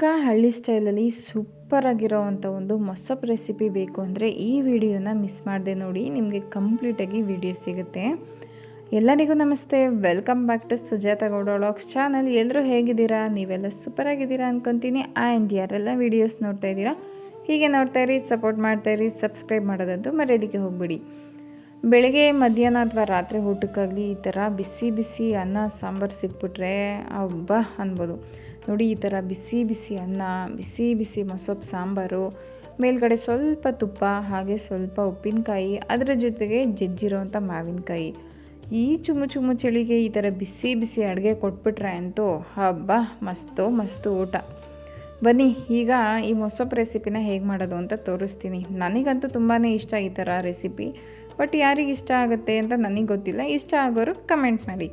ಪಕ್ಕಾ ಹಳ್ಳಿ ಸ್ಟೈಲಲ್ಲಿ ಸೂಪರಾಗಿರೋವಂಥ ಒಂದು ಮೊಸಪ್ ರೆಸಿಪಿ ಬೇಕು ಅಂದರೆ ಈ ವಿಡಿಯೋನ ಮಿಸ್ ಮಾಡಿದೆ ನೋಡಿ, ನಿಮಗೆ ಕಂಪ್ಲೀಟಾಗಿ ವಿಡಿಯೋ ಸಿಗುತ್ತೆ. ಎಲ್ಲರಿಗೂ ನಮಸ್ತೆ, welcome back to Sujatha Gowda vlogs channel. ಎಲ್ಲರೂ ಹೇಗಿದ್ದೀರಾ? ನೀವೆಲ್ಲ ಸೂಪರಾಗಿದ್ದೀರಾ ಅಂದ್ಕೊತೀನಿ ಆ್ಯಂಡ್ ಯಾರೆಲ್ಲ ವೀಡಿಯೋಸ್ ನೋಡ್ತಾ ಇದ್ದೀರಾ, ಹೀಗೆ ನೋಡ್ತಾ ಇರಿ, ಸಪೋರ್ಟ್ ಮಾಡ್ತಾ ಇರಿ, ಸಬ್ಸ್ಕ್ರೈಬ್ ಮಾಡೋದಂತೂ ಮರ್ಯಾದಕ್ಕೆ ಹೋಗ್ಬಿಡಿ. ಬೆಳಗ್ಗೆ, ಮಧ್ಯಾಹ್ನ ಅಥವಾ ರಾತ್ರಿ ಊಟಕ್ಕಾಗಲಿ ಈ ಥರ ಬಿಸಿ ಬಿಸಿ ಅನ್ನ, ಸಾಂಬಾರು ಸಿಕ್ಬಿಟ್ರೆ ಹಬ್ಬ ಅನ್ಬೋದು. ನೋಡಿ ಈ ಥರ ಬಿಸಿ ಬಿಸಿ ಅನ್ನ, ಬಿಸಿ ಬಿಸಿ ಮೊಸೊಪ್ಪು ಸಾಂಬಾರು, ಮೇಲ್ಗಡೆ ಸ್ವಲ್ಪ ತುಪ್ಪ, ಹಾಗೆ ಸ್ವಲ್ಪ ಉಪ್ಪಿನಕಾಯಿ, ಅದರ ಜೊತೆಗೆ ಜಜ್ಜಿರೋವಂಥ ಮಾವಿನಕಾಯಿ. ಈ ಚುಮ್ಮು ಚುಮ್ಮು ಚಳಿಗೆ ಈ ಥರ ಬಿಸಿ ಬಿಸಿ ಅಡುಗೆ ಕೊಟ್ಬಿಟ್ರೆ ಅಂತೂ ಹಬ್ಬ, ಮಸ್ತು ಮಸ್ತು ಊಟ. ಬನ್ನಿ, ಈಗ ಈ ಮೊಸೊಪ್ಪು ರೆಸಿಪಿನ ಹೇಗೆ ಮಾಡೋದು ಅಂತ ತೋರಿಸ್ತೀನಿ. ನನಗಂತೂ ತುಂಬಾ ಇಷ್ಟ ಈ ಥರ ರೆಸಿಪಿ. ಬಟ್ ಯಾರಿಗೆ ಇಷ್ಟ ಆಗುತ್ತೆ ಅಂತ ನನಗೆ ಗೊತ್ತಿಲ್ಲ. ಇಷ್ಟ ಆಗೋರು ಕಮೆಂಟ್ ಮಾಡಿ.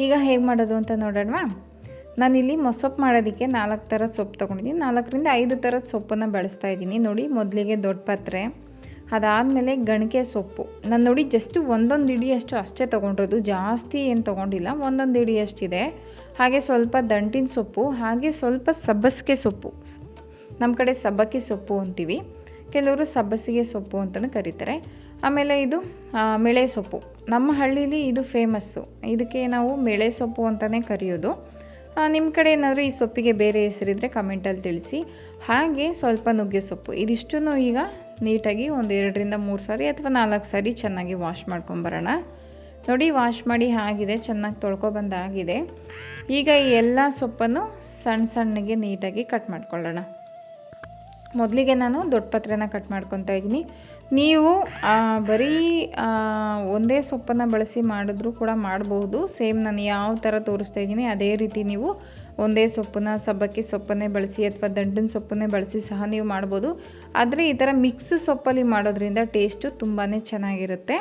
ಈಗ ಹೇಗೆ ಮಾಡೋದು ಅಂತ ನೋಡೋಣವಾ? ನಾನಿಲ್ಲಿ ಮೊಸೊಪ್ಪು ಮಾಡೋದಕ್ಕೆ ನಾಲ್ಕು ಥರದ ಸೊಪ್ಪು ತೊಗೊಂಡಿದ್ದೀನಿ. ನಾಲ್ಕರಿಂದ ಐದು ಥರದ ಸೊಪ್ಪನ್ನು ಬಳಸ್ತಾ ಇದ್ದೀನಿ. ನೋಡಿ, ಮೊದಲಿಗೆ ದೊಡ್ಡ ಪಾತ್ರೆ, ಅದಾದಮೇಲೆ ಗಣಿಕೆ ಸೊಪ್ಪು. ನಾನು ನೋಡಿ ಜಸ್ಟ್ ಒಂದೊಂದು ಇಡಿಯಷ್ಟು ಅಷ್ಟೇ ತೊಗೊಂಡಿರೋದು. ಜಾಸ್ತಿ ಏನು ತೊಗೊಂಡಿಲ್ಲ. ಒಂದೊಂದು ಇಡಿಯಷ್ಟಿದೆ. ಹಾಗೆ ಸ್ವಲ್ಪ ದಂಟಿನ ಸೊಪ್ಪು, ಹಾಗೆ ಸ್ವಲ್ಪ ಸಬ್ಬಸಿಗೆ ಸೊಪ್ಪು. ನಮ್ಮ ಕಡೆ ಸಬ್ಬಕ್ಕಿ ಸೊಪ್ಪು ಅಂತೀವಿ. ಕೆಲವರು ಸಬ್ಬಸಿಗೆ ಸೊಪ್ಪು ಅಂತಲೂ ಕರೀತಾರೆ. ಆಮೇಲೆ ಇದು ಮೆಳೆ ಸೊಪ್ಪು. ನಮ್ಮ ಹಳ್ಳೀಲಿ ಇದು ಫೇಮಸ್ಸು ಇದಕ್ಕೆ ನಾವು ಮೆಳೆ ಸೊಪ್ಪು ಅಂತಲೇ ಕರೆಯೋದು. ನಿಮ್ಮ ಕಡೆ ಏನಾದರೂ ಈ ಸೊಪ್ಪಿಗೆ ಬೇರೆ ಹೆಸರಿದ್ರೆ ಕಮೆಂಟಲ್ಲಿ ತಿಳಿಸಿ. ಹಾಗೆ ಸ್ವಲ್ಪ ನುಗ್ಗೆ ಸೊಪ್ಪು. ಇದಿಷ್ಟು ಈಗ ನೀಟಾಗಿ ಒಂದು ಎರಡರಿಂದ ಮೂರು ಸಾರಿ ಅಥವಾ ನಾಲ್ಕು ಸಾರಿ ಚೆನ್ನಾಗಿ ವಾಶ್ ಮಾಡ್ಕೊಂಬರೋಣ. ನೋಡಿ ವಾಶ್ ಮಾಡಿ ಆಗಿದೆ, ಚೆನ್ನಾಗಿ ತೊಳ್ಕೊಬಂದಾಗಿದೆ ಈಗ ಈ ಎಲ್ಲ ಸೊಪ್ಪನ್ನು ಸಣ್ಣ ಸಣ್ಣಗೆ ನೀಟಾಗಿ ಕಟ್ ಮಾಡ್ಕೊಳ್ಳೋಣ. ಮೊದಲಿಗೆ ನಾನು ದೊಡ್ಡ ಪತ್ರೆನ ಕಟ್ ಮಾಡ್ಕೊತಾ ಇದ್ದೀನಿ. ನೀವು ಬರೀ ಒಂದೇ ಸೊಪ್ಪನ್ನು ಬಳಸಿ ಮಾಡಿದ್ರೂ ಕೂಡ ಮಾಡಬಹುದು ಸೇಮ್ ನಾನು ಯಾವ ಥರ ತೋರಿಸ್ತಾ ಇದ್ದೀನಿ, ಅದೇ ರೀತಿ ನೀವು ಒಂದೇ ಸೊಪ್ಪನ್ನ, ಸಬ್ಬಕ್ಕಿ ಸೊಪ್ಪನ್ನೇ ಬಳಸಿ ಅಥವಾ ದಂಟಿನ ಸೊಪ್ಪನ್ನೇ ಬಳಸಿ ಸಹ ನೀವು ಮಾಡ್ಬೋದು. ಆದರೆ ಈ ಥರ ಮಿಕ್ಸ್ ಸೊಪ್ಪಲ್ಲಿ ಮಾಡೋದ್ರಿಂದ ಟೇಸ್ಟು ತುಂಬಾ ಚೆನ್ನಾಗಿರುತ್ತೆ.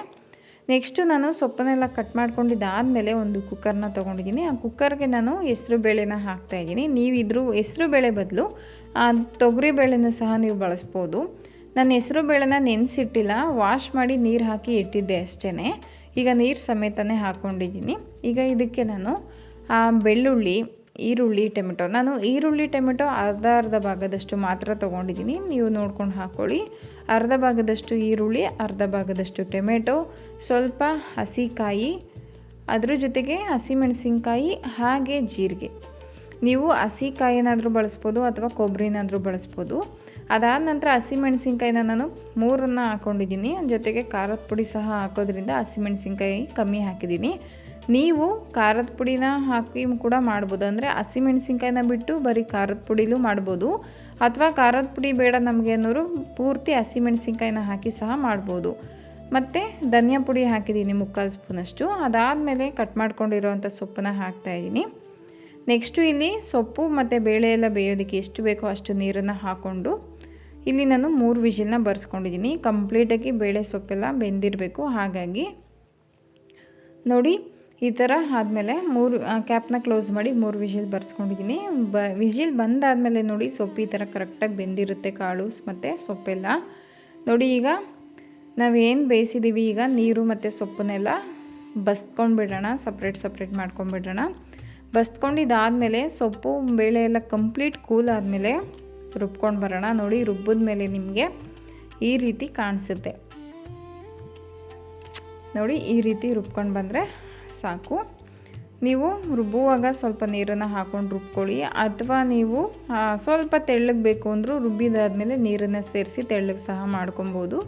ನೆಕ್ಸ್ಟು ನಾನು ಸೊಪ್ಪನ್ನೆಲ್ಲ ಕಟ್ ಮಾಡ್ಕೊಂಡಿದ್ದಾದಮೇಲೆ ಒಂದು ಕುಕ್ಕರ್ನ ತೊಗೊಂಡಿದ್ದೀನಿ. ಆ ಕುಕ್ಕರ್ಗೆ ನಾನು ಹೆಸ್ರು ಬೇಳೆನ ಹಾಕ್ತಾಯಿದ್ದೀನಿ ನೀವು ಇದ್ರ ಹೆಸ್ರು ಬೇಳೆ ಬದಲು ತೊಗರಿ ಬೇಳೆನೂ ಸಹ ನೀವು ಬಳಸ್ಬೋದು. ನಾನು ಹೆಸರು ಬೇಳೆನ ನೆನೆಸಿಟ್ಟಿಲ್ಲ ವಾಶ್ ಮಾಡಿ ನೀರು ಹಾಕಿ ಇಟ್ಟಿದ್ದೆ ಅಷ್ಟೇ ಈಗ ನೀರು ಸಮೇತನೇ ಹಾಕ್ಕೊಂಡಿದ್ದೀನಿ ಈಗ ಇದಕ್ಕೆ ನಾನು ಬೆಳ್ಳುಳ್ಳಿ, ಈರುಳ್ಳಿ, ಟೊಮೆಟೊ. ನಾನು ಈರುಳ್ಳಿ, ಟೊಮೆಟೊ ಅರ್ಧ ಅರ್ಧ ಭಾಗದಷ್ಟು ಮಾತ್ರ ತೊಗೊಂಡಿದ್ದೀನಿ. ನೀವು ನೋಡ್ಕೊಂಡು ಹಾಕ್ಕೊಳ್ಳಿ ಅರ್ಧ ಭಾಗದಷ್ಟು ಈರುಳ್ಳಿ, ಅರ್ಧ ಭಾಗದಷ್ಟು ಟೊಮೆಟೊ, ಸ್ವಲ್ಪ ಹಸಿಕಾಯಿ, ಅದ್ರ ಜೊತೆಗೆ ಹಸಿಮೆಣಸಿನ್ಕಾಯಿ, ಹಾಗೆ ಜೀರಿಗೆ. ನೀವು ಹಸಿ ಕಾಯಿನಾದರೂ ಬಳಸ್ಬೋದು ಅಥವಾ ಕೊಬ್ಬರಿನಾದರೂ ಬಳಸ್ಬೋದು. ಅದಾದ ನಂತರ ಹಸಿಮೆಣಸಿನ್ಕಾಯಿನ ನಾನು ಮೂರನ್ನು ಹಾಕ್ಕೊಂಡಿದ್ದೀನಿ ಜೊತೆಗೆ ಖಾರದ ಪುಡಿ ಸಹ ಹಾಕೋದ್ರಿಂದ ಹಸಿಮೆಣಸಿನ್ಕಾಯಿ ಕಮ್ಮಿ ಹಾಕಿದ್ದೀನಿ. ನೀವು ಖಾರದ ಪುಡಿನ ಹಾಕಿ ಕೂಡ ಮಾಡ್ಬೋದು. ಅಂದರೆ ಹಸಿಮೆಣಸಿನ್ಕಾಯಿನ ಬಿಟ್ಟು ಬರೀ ಖಾರದ ಪುಡಿಲೂ ಮಾಡ್ಬೋದು. ಅಥವಾ ಖಾರದ ಪುಡಿ ಬೇಡ ನಮಗೆ ಅನ್ನೋರು ಪೂರ್ತಿ ಹಸಿಮೆಣಸಿನ್ಕಾಯಿನ ಹಾಕಿ ಸಹ ಮಾಡ್ಬೋದು. ಮತ್ತು ಧನಿಯಾ ಪುಡಿ ಹಾಕಿದ್ದೀನಿ ಮುಕ್ಕಾಲು ಸ್ಪೂನಷ್ಟು. ಅದಾದಮೇಲೆ ಕಟ್ ಮಾಡ್ಕೊಂಡಿರೋವಂಥ ಸೊಪ್ಪನ್ನ ಹಾಕ್ತಾಯಿದ್ದೀನಿ ನೆಕ್ಸ್ಟು ಇಲ್ಲಿ ಸೊಪ್ಪು ಮತ್ತು ಬೇಳೆ ಎಲ್ಲ ಬೇಯೋದಕ್ಕೆ ಎಷ್ಟು ಬೇಕೋ ಅಷ್ಟು ನೀರನ್ನು ಹಾಕ್ಕೊಂಡು ಇಲ್ಲಿ ನಾನು ಮೂರು ವಿಜಿಲ್ನ ಬರ್ಸ್ಕೊಂಡಿದ್ದೀನಿ. ಕಂಪ್ಲೀಟಾಗಿ ಬೇಳೆ ಸೊಪ್ಪೆಲ್ಲ ಬೆಂದಿರಬೇಕು. ಹಾಗಾಗಿ ನೋಡಿ, ಈ ಥರ ಆದಮೇಲೆ ಮೂರು ಕ್ಯಾಪ್ನ ಕ್ಲೋಸ್ ಮಾಡಿ ಮೂರು ವಿಜಿಲ್ ಬರ್ಸ್ಕೊಂಡಿದ್ದೀನಿ. ಬ ವಿಜಿಲ್ ಬಂದಾದಮೇಲೆ ನೋಡಿ ಸೊಪ್ಪು ಈ ಥರ ಕರೆಕ್ಟಾಗಿ ಬೆಂದಿರುತ್ತೆ ಕಾಳು ಮತ್ತು ಸೊಪ್ಪೆಲ್ಲ. ನೋಡಿ ಈಗ ನಾವೇನು ಬೇಯಿಸಿದ್ದೀವಿ ಈಗ ನೀರು ಮತ್ತು ಸೊಪ್ಪನ್ನೆಲ್ಲ ಬಸ್ಕೊಂಡ್ಬಿಡೋಣ ಸಪ್ರೇಟ್ ಸಪ್ರೇಟ್ ಮಾಡ್ಕೊಂಬಿಡೋಣ ಬಸ್ಕೊಂಡಿದ್ದಾದಮೇಲೆ ಸೊಪ್ಪು, ಬೇಳೆ ಎಲ್ಲ ಕಂಪ್ಲೀಟ್ ಕೂಲ್ ಆದಮೇಲೆ ರುಬ್ಕೊಂಡು ಬರೋಣ. ನೋಡಿ, ರುಬ್ಬಿದ ಮೇಲೆ ನಿಮಗೆ ಈ ರೀತಿ ಕಾಣಿಸುತ್ತೆ. ನೋಡಿ, ಈ ರೀತಿ ರುಬ್ಕೊಂಡು ಬಂದರೆ ಸಾಕು. ನೀವು ರುಬ್ಬುವಾಗ ಸ್ವಲ್ಪ ನೀರನ್ನು ಹಾಕ್ಕೊಂಡು ರುಬ್ಕೊಳ್ಳಿ. ಅಥವಾ ನೀವು ಸ್ವಲ್ಪ ತೆಳ್ಳಗೆ ಬೇಕು ಅಂದರೂ ರುಬ್ಬಿದಾದ್ಮೇಲೆ ನೀರನ್ನು ಸೇರಿಸಿ ತೆಳ್ಳಗೆ ಸಹ ಮಾಡ್ಕೊಬೋದು.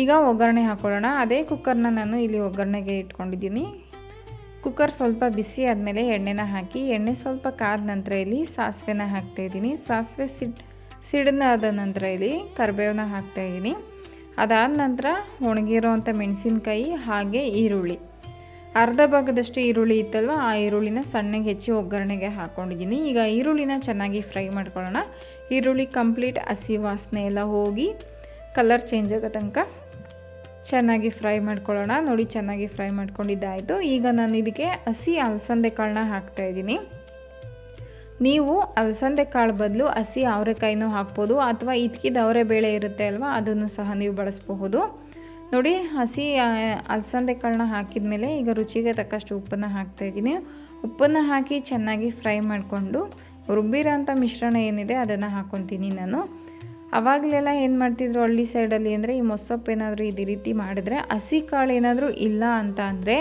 ಈಗ ಒಗ್ಗರಣೆ ಹಾಕ್ಕೊಳ್ಳೋಣ ಅದೇ ಕುಕ್ಕರ್ನ ನಾನು ಇಲ್ಲಿ ಒಗ್ಗರಣೆಗೆ ಇಟ್ಕೊಂಡಿದ್ದೀನಿ. ಕುಕ್ಕರ್ ಸ್ವಲ್ಪ ಬಿಸಿ ಆದಮೇಲೆ ಎಣ್ಣೆನ ಹಾಕಿ, ಎಣ್ಣೆ ಸ್ವಲ್ಪ ಕಾದ ನಂತರ ಇಲ್ಲಿ ಸಾಸಿವೆನ ಹಾಕ್ತಾಯಿದ್ದೀನಿ ಸಾಸಿವೆ ಸಿಡ್ ಆದ ನಂತರ ಇಲ್ಲಿ ಕರಿಬೇವನ್ನ ಹಾಕ್ತಾಯಿದ್ದೀನಿ ಅದಾದ ನಂತರ ಒಣಗಿರೋವಂಥ ಮೆಣಸಿನ್ಕಾಯಿ ಹಾಗೆ ಈರುಳ್ಳಿ. ಅರ್ಧ ಭಾಗದಷ್ಟು ಈರುಳ್ಳಿ ಇತ್ತಲ್ವ, ಆ ಈರುಳ್ಳಿನ ಸಣ್ಣಗೆ ಹೆಚ್ಚಿ ಒಗ್ಗರಣೆಗೆ ಹಾಕ್ಕೊಂಡಿದ್ದೀನಿ ಈಗ ಈರುಳ್ಳಿನ ಚೆನ್ನಾಗಿ ಫ್ರೈ ಮಾಡ್ಕೊಳ್ಳೋಣ. ಈರುಳ್ಳಿ ಕಂಪ್ಲೀಟ್ ಹಸಿ ವಾಸನೆ ಎಲ್ಲ ಹೋಗಿ, ಕಲರ್ ಚೇಂಜ್ ಆಗೋ ತನಕ ಚೆನ್ನಾಗಿ ಫ್ರೈ ಮಾಡ್ಕೊಳ್ಳೋಣ. ನೋಡಿ ಚೆನ್ನಾಗಿ ಫ್ರೈ ಮಾಡ್ಕೊಂಡಿದ್ದಾಯಿತು. ಈಗ ನಾನು ಇದಕ್ಕೆ ಹಸಿ ಅಲಸಂದೆ ಕಾಳನ್ನ ಹಾಕ್ತಾಯಿದ್ದೀನಿ ನೀವು ಅಲಸಂದೆ ಕಾಳು ಬದಲು ಹಸಿ ಅವರೆಕಾಯಿನೂ ಹಾಕ್ಬೋದು, ಅಥವಾ ಇದ್ಕಿದ ಅವರೆ ಬೇಳೆ ಇರುತ್ತೆ ಅಲ್ವಾ, ಅದನ್ನು ಸಹ ನೀವು ಬಳಸಬಹುದು. ನೋಡಿ, ಹಸಿ ಅಲಸಂದೆ ಕಾಳನ್ನ ಹಾಕಿದ ಮೇಲೆ ಈಗ ರುಚಿಗೆ ತಕ್ಕಷ್ಟು ಉಪ್ಪನ್ನು ಹಾಕ್ತಾಯಿದ್ದೀನಿ ಉಪ್ಪನ್ನು ಹಾಕಿ ಚೆನ್ನಾಗಿ ಫ್ರೈ ಮಾಡಿಕೊಂಡು ರುಬ್ಬಿರೋ ಅಂಥ ಮಿಶ್ರಣ ಏನಿದೆ ಅದನ್ನು ಹಾಕ್ಕೊತೀನಿ ನಾನು. ಅವಾಗಲೆಲ್ಲ ಏನು ಮಾಡ್ತಿದ್ರು ಹಳ್ಳಿ ಸೈಡಲ್ಲಿ ಅಂದರೆ, ಈ ಮೊಸಪ್ಪು ಏನಾದರೂ ಇದೇ ರೀತಿ ಮಾಡಿದ್ರೆ ಹಸಿ ಕಾಳು ಏನಾದರೂ ಇಲ್ಲ ಅಂತ ಅಂದರೆ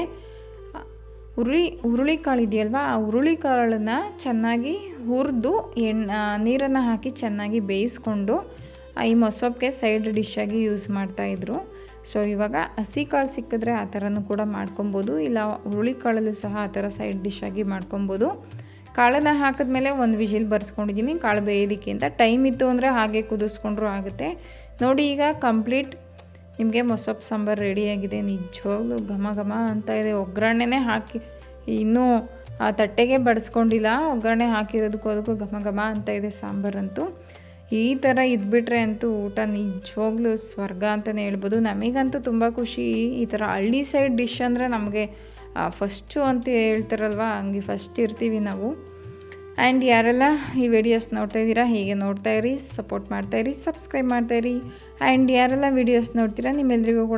ಹುರುಳಿ ಹುರುಳಿ ಕಾಳು ಇದೆಯಲ್ವಾ, ಆ ಹುರುಳಿ ಕಾಳನ್ನು ಚೆನ್ನಾಗಿ ಹುರಿದು ಎಣ್ಣೆ ನೀರನ್ನು ಹಾಕಿ ಚೆನ್ನಾಗಿ ಬೇಯಿಸ್ಕೊಂಡು ಈ ಮೊಸೊಪ್ಪಿಗೆ ಸೈಡ್ ಡಿಶ್ಶಾಗಿ ಯೂಸ್ ಮಾಡ್ತಾಯಿದ್ರು ಸೊ ಇವಾಗ ಹಸಿ ಕಾಳು ಸಿಕ್ಕಿದ್ರೆ ಆ ಥರನೂ ಕೂಡ ಮಾಡ್ಕೊಬೋದು, ಇಲ್ಲ ಹುರುಳಿ ಕಾಳಲ್ಲೂ ಸಹ ಆ ಥರ ಸೈಡ್ ಡಿಶ್ಶಾಗಿ ಮಾಡ್ಕೊಬೋದು. ಕಾಳನ್ನು ಹಾಕಿದ್ಮೇಲೆ ಒಂದು ವಿಜಿಲ್ ಬರ್ಸ್ಕೊಂಡಿದ್ದೀನಿ. ಕಾಳು ಬೇಯೋದಕ್ಕೆ ಅಂತ. ಟೈಮ್ ಇತ್ತು ಅಂದರೆ ಹಾಗೆ ಕುದಿಸ್ಕೊಂಡ್ರೂ ಆಗುತ್ತೆ. ನೋಡಿ ಈಗ ಕಂಪ್ಲೀಟ್ ನಿಮಗೆ ಮೊಸಪ್ಪು ಸಾಂಬಾರು ರೆಡಿಯಾಗಿದೆ ನಿಜವಾಗ್ಲೂ ಘಮ ಘಮ ಅಂತ ಇದೆ. ಒಗ್ಗರಣೆನೇ ಹಾಕಿ ಇನ್ನೂ ಆ ತಟ್ಟೆಗೆ ಬಡಿಸ್ಕೊಂಡಿಲ್ಲ. ಒಗ್ಗರಣೆ ಹಾಕಿರೋದಕ್ಕೂ ಅದಕ್ಕೂ ಘಮ ಘಮ ಅಂತ ಇದೆ ಸಾಂಬಾರಂತೂ ಈ ಥರ ಇದ್ಬಿಟ್ರೆ ಅಂತೂ ಊಟ ನಿಜವಾಗ್ಲೂ ಸ್ವರ್ಗ ಅಂತಲೇ ಹೇಳ್ಬೋದು. ನಮಗಂತೂ ತುಂಬ ಖುಷಿ. ಈ ಥರ ಹಳ್ಳಿ ಸೈಡ್ ಡಿಶ್ ಅಂದರೆ ನಮಗೆ ಫಸ್ಟು ಅಂತ ಹೇಳ್ತಾರಲ್ವ? ಹಂಗೆ ಫಸ್ಟ್ ಇರ್ತೀವಿ ನಾವು. ಆ್ಯಂಡ್ ಯಾರೆಲ್ಲ ಈ ವಿಡಿಯೋಸ್ ನೋಡ್ತಾ ಇದ್ದೀರಾ, ಹೀಗೆ ನೋಡ್ತಾ ಇರಿ ಸಪೋರ್ಟ್ ಮಾಡ್ತಾ ಇರಿ ಸಬ್ಸ್ಕ್ರೈಬ್ ಮಾಡ್ತಾ ಇರಿ. ಆ್ಯಂಡ್ ಯಾರೆಲ್ಲ ವಿಡಿಯೋಸ್ ನೋಡ್ತೀರಾ ನಿಮ್ಮೆಲ್ಲರಿಗೂ ಕೂಡ